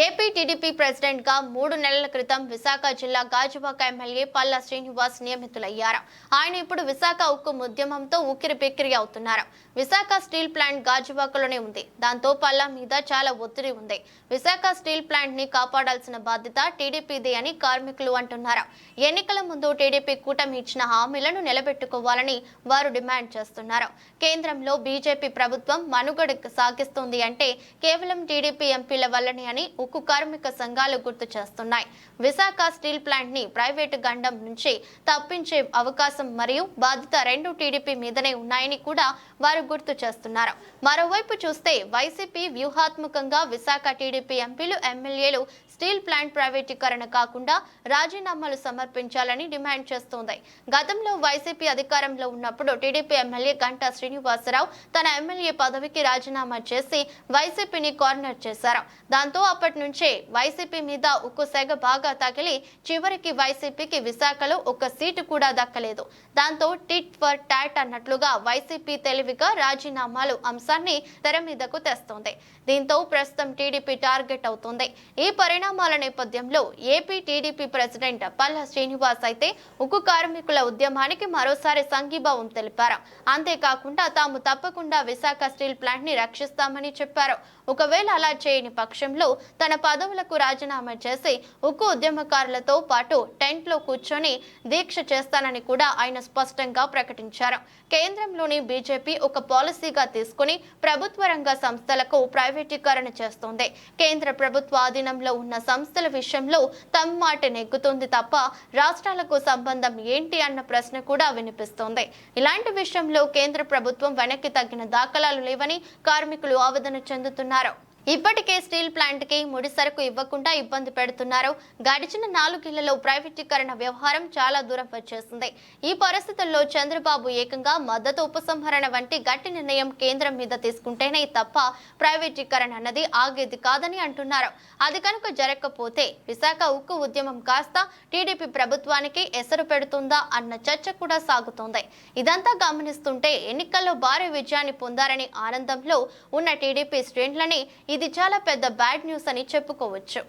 AP TDP ప్రెసిడెంట్గా మూడు నెలల క్రితం విశాఖ జిల్లా గాజువాక ఎమ్మెల్యే పల్లా శ్రీనివాస్ నియమితులయ్యారు. ఆయన ఇప్పుడు విశాఖ ఉక్కు ఉద్యమంతో ఉక్కిరి బిక్కిరి అవుతున్నారు. విశాఖ స్టీల్ ప్లాంట్ గాజువాకలోనే ఉంది. దాంతో పల్లా మీద చాలా ఒత్తిడి ఉంది. విశాఖ స్టీల్ ప్లాంట్ని కాపాడాల్సిన బాధ్యత టీడీపీదే అని కార్మికులు అంటున్నారు. ఎన్నికల ముందు టీడీపీ కూటమి ఇచ్చిన హామీలను నిలబెట్టుకోవాలని వారు డిమాండ్ చేస్తున్నారు. కేంద్రంలో బీజేపీ ప్రభుత్వం మనుగడ సాగిస్తుంది అంటే కేవలం టీడీపీ ఎంపీల వల్లనే అని ఉక్కు కార్మిక సంఘాలు గుర్తు చేస్తున్నాయి. విశాఖ స్టీల్ ప్లాంట్ని ప్రైవేటు గండం నుంచి తప్పించే అవకాశం మరియు బాధ్యత రెండు టీడీపీ మీదనే ఉన్నాయని కూడా వారు గుర్తు చేస్తున్నారు. మరోవైపు చూస్తే వైసీపీ వ్యూహాత్మకంగా విశాఖ టీడీపీ ఎంపీలు ఎమ్మెల్యేలు స్టీల్ ప్లాంట్ ప్రైవేటీకరణ కాకుండా రాజీనామాలు సమర్పించాలని డిమాండ్ చేస్తోంది. గతంలో వైసీపీ అధికారంలో ఉన్నప్పుడు టీడీపీ ఎమ్మెల్యే గంటా శ్రీనివాసరావు తన ఎమ్మెల్యే పదవికి రాజీనామా చేసి వైసీపీని కార్నర్ చేశారు. దాంతో అప్పటి నుంచే వైసీపీ మీద ఉక్కు సెగ బాగా తగిలి చివరికి వైసీపీకి విశాఖలో ఒక సీటు కూడా దక్కలేదు. దాంతో టిట్ ఫర్ టాట్ అన్నట్లుగా వైసీపీ తెలివిగా రాజీనామాలు అంశాన్ని తెర మీదకు తెస్తోంది. దీంతో ప్రస్తుతం టీడీపీ టార్గెట్ అవుతుంది. ఈ పరిణామం పరిణామాల నేపథ్యంలో AP TDP president Palla Srinivas అయితే ఉక్కు కార్మికుల ఉద్యమానికి మరోసారి సంఘీభావం తెలిపారు. అంతేకాకుండా తాము తప్పకుండా విశాఖ స్టీల్ ప్లాంట్ని రక్షిస్తామని చెప్పారు. ఒకవేళ అలా చేయని పక్షంలో తన పదవులకు రాజీనామా చేసి ఉక్కు ఉద్యమకారులతో పాటు టెంట్లో కూర్చొని దీక్ష చేస్తానని కూడా ఆయన స్పష్టంగా ప్రకటించారు. కేంద్రంలోని బీజేపీ ఒక పాలసీగా తీసుకుని ప్రభుత్వ రంగ సంస్థలకు ప్రైవేటీకరణ చేస్తోంది. కేంద్ర ప్రభుత్వ ఆధీనంలో ఉన్న సంస్థల విషయంలో తమ మాట నెగ్గుతుంది తప్ప రాష్ట్రాలకు సంబంధం ఏంటి అన్న ప్రశ్న కూడా వినిపిస్తోంది. ఇలాంటి విషయంలో కేంద్ర ప్రభుత్వం వెనక్కి తగ్గిన దాఖలాలు లేవని కార్మికులు ఆవేదన చెందుతున్నారు. అన్నారు ఇప్పటికే స్టీల్ ప్లాంట్కి ముడి సరుకు ఇవ్వకుండా ఇబ్బంది పెడుతున్నారు. గడిచిన నాలుగేళ్ళలో ప్రైవేటీకరణ వ్యవహారం చాలా దూరం వచ్చేసింది. ఈ పరిస్థితుల్లో చంద్రబాబు ఏకంగా మద్దతు ఉపసంహరణ వంటి గట్టి నిర్ణయం కేంద్రం మీద తీసుకుంటేనే తప్ప ప్రైవేటీకరణ అన్నది ఆగేది కాదని అంటున్నారు. అది కనుక జరగకపోతే విశాఖ ఉక్కు ఉద్యమం కాస్త టీడీపీ ప్రభుత్వానికి ఎసరు పెడుతుందా అన్న చర్చ కూడా సాగుతోంది. ఇదంతా గమనిస్తుంటే ఎన్నికల్లో భారీ విజయాన్ని పొందారని ఆనందంలో ఉన్న టీడీపీ శ్రేణులని ఇది చాలా పెద్ద బ్యాడ్ న్యూస్ అని చెప్పుకోవచ్చు.